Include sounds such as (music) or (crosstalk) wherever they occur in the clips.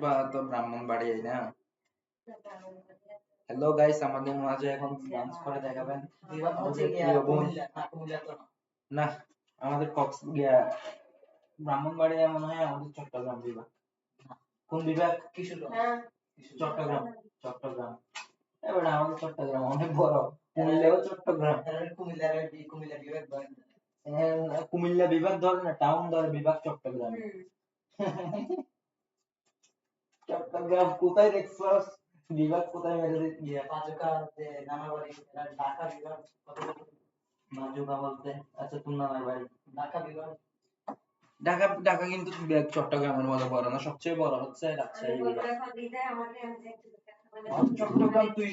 বা তো ব্রাহ্মণ বাড়ি না? হ্যালো গাইস আমাদের মাঝে এখন ডান্স করে দেখাবেন। কুমিল্লা না কুমিল্লা আমাদের কক্স গিয়া ব্রাহ্মণবাড়িয়া মনে হয় আমাদের চট্টগ্রাম বিভাগ। কোন বিভাগ? হ্যাঁ। চট্টগ্রাম চট্টগ্রাম। এবার আমাদের চট্টগ্রাম অনেক বড়। কুমিল্লাও চট্টগ্রাম। তারা কুমিল্লার বি- কুমিল্লা বিভাগ। হ্যাঁ, কুমিল্লা বিভাগ ধরে না টাউন ধরে বিভাগ চট্টগ্রাম। (laughs) চট্টগ্রাম কোথায় দেখছস বিভাগ কোথায় মেরে দিচ্ছি ইয়া পাজকা যে নানাবাড়ি এরা ঢাকা বিভাগ? মাজুকা বলতে আচ্ছা তুমি নানার বাড়ি ঢাকা বিভাগ। ঢাকা ঢাকা কিন্তু বিভাগ চট্টগ্রামের মতো বড় না সবচেয়ে বড় হচ্ছে রাজশাহী বিভাগ। চট্টগ্রাম তুই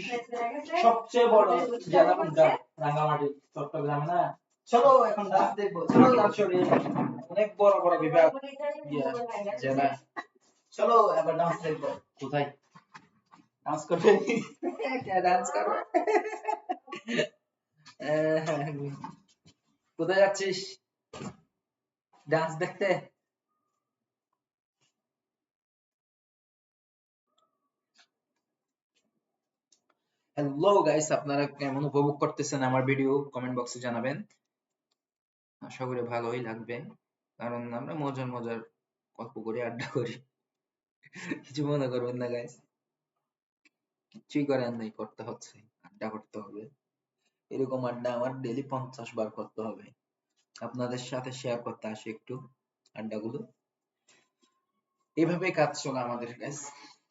সবচেয়ে বড় জেলা কোনটা? রাঙ্গামাটি চট্টগ্রাম না? চলো এখন ডান্স দেখব চলো চট্টগ্রাম অনেক বড় বড় বিভাগ জেলা। চলো এবার ডান্স দেখব। কোথায়? ডান্স করবে? ডান্স করবে কোথায় যাচ্ছিস? ডান্স দেখতে? হ্যালো গাইস আপনারা কেমন উপভোগ করতেছেন আমার ভিডিও কমেন্ট বক্সে জানাবেন। আশা করি ভালোই লাগবে কারণ আমরা মজার মজার গল্প করি আড্ডা করি। (laughs) কিছু মনে করবেন না গাইস কিছুই করার নেই, করতে হচ্ছে, আড্ডা করতে হবে। এরকম আড্ডা আমার ডেলি পঞ্চাশ বার করতে হবে। আপনাদের সাথে শেয়ার করতে আসি একটু আড্ডাগুলো। এভাবে কাজ চলে আমাদের গাইস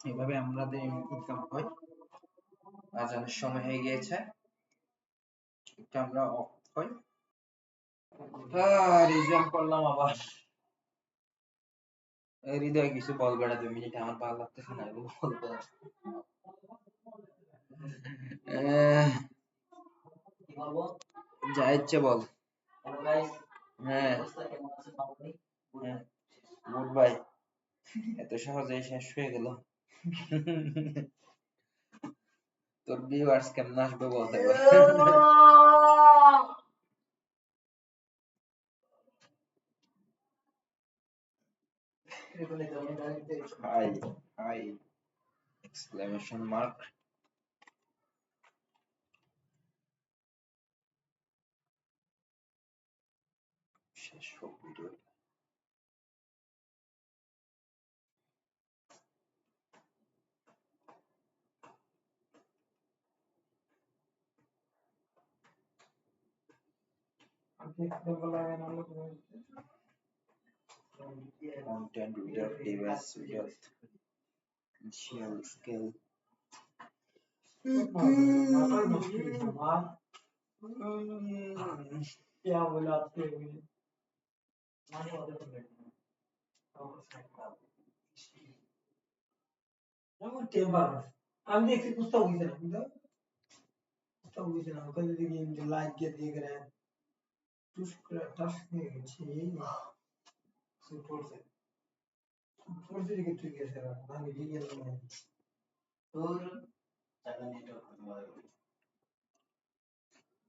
এভাবে আমাদের ইনকাম হয়। আজানের সময় হয়ে গিয়েছে। একটু আমরা অফ হই রিজার্ভ করলাম আবার। হৃদয় কিছু বলবে না দুই মিনিট, আমার ভালো লাগতেছে না, এগুলো বলব যা ইচ্ছে বল। হ্যাঁ। মামনি হ্যাঁ। গুড বাই এত সহজেই শেষ হয়ে গেল। তোর ভিউয়ার্স কেমন আসবে বলতে পার এগুলো জমি গাড়িতে হাই হাই এক্সক্লেমেশন মার্ক শেষ হোক video content without device without initial skill क्या बोला आपके लिए মানে ওদের করবে যেমন টেম্পার আমি দেখছি পুস্তক গেছিলাম কিন্তু পুস্তক গেছিলাম ওখানে দেখি যে লাইট দিয়ে দিয়ে গেলে টুস করে টাস নিয়ে গেছি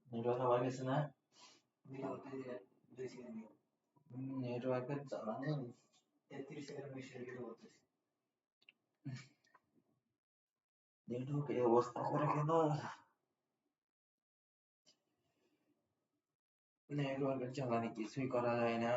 নেটওয়ার্ক আবার গেছে না নেটওয়ার্কের জ্বালা নেই তেত্রিশ সেকেন্ড বেশি ভিডিও করতেছি নেটওয়ার্ক এই অবস্থা করে কেন নেটওয়ার্কের জ্বালানি কিছুই করা যায় না